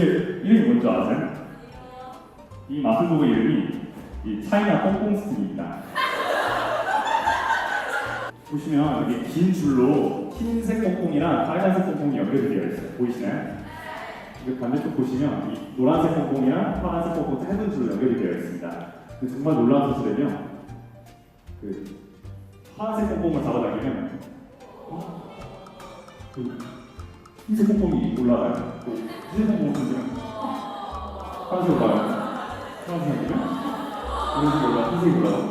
이게 이름이 뭔지 아세요? 이 마술도구 이름이 이 차이나 뽕뽕 스틱입니다. 보시면 여기 긴 줄로 흰색 뽕뽕이랑 빨간색 뽕뽕이 연결이 되어 있어요. 보이시나요? 이거 반대쪽 보시면 이 노란색 뽕뽕이랑 파란색 뽕뽕 짧은 줄로 연결이 되어 있습니다. 근데 정말 놀라운 사실은요. 그 파란색 뽕뽕을 잡아당기면 어? 그 흰색 뽕뽕이 올라가요. 또 흰색 던지면 파란색 올라가요. 파란색 던지면 노란색 올라가, 흰색 올라가고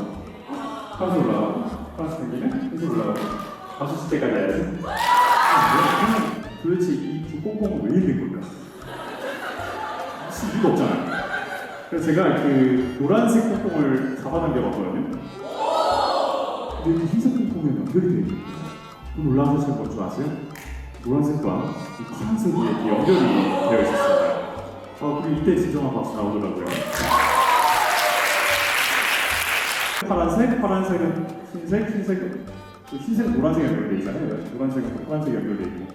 파란색 올라가고 파란색 흰색 올라가고 다섯 시 때까지 해야지. 도대체 이두 뽕뽕은 왜 있는 걸까? 이유가 없잖아요. 그래서 제가 그 노란색 뽕뽕을 잡아당겨봤거든요. 근데 이 흰색 뽕뽕에 연결이 되어 있는 거예요. 그 놀라운 사실 뭔줄 아세요? 노란색과 이 파란색이 연결이 되어 있었어요. 어, 그리고 이때 진정한 박수 나오더라고요. 파란색, 파란색은 흰색, 흰색은 그 흰색, 노란색 연결돼 있잖아요. 노란색은 파란색 연결돼 있고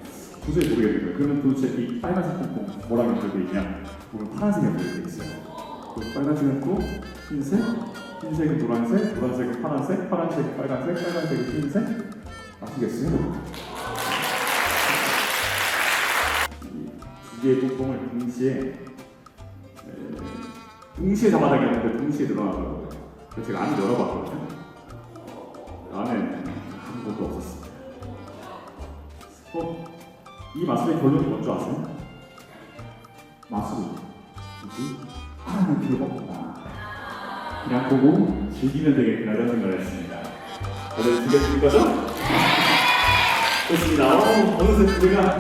도저히 모르겠는 거예요. 그러면 도대체 이 빨간색 뽕뽕 뭐랑 연결돼 있냐? 보면 파란색 연결돼 있어요. 그 빨간색은 또 흰색, 흰색은 노란색, 노란색은 파란색, 파란색은 빨간색, 빨간색은 흰색. 아시겠어요? 이두 개의 뽕뽕을 동시에 에, 동시에 잡아당겼는데 동시에 늘어나더라고요. 제가 안을 열어봤거든요. 안에 아무것도 없었어요. 어? 이 마술의 결론이 뭔지 아세요? 마술이 굳이 하나는 필요가 없구나. 그냥 보고 즐기면 되겠구나 이런 생각을 했습니다. 오늘 즐겨주실 거죠? 좋습니다. 어, 어느새 우리가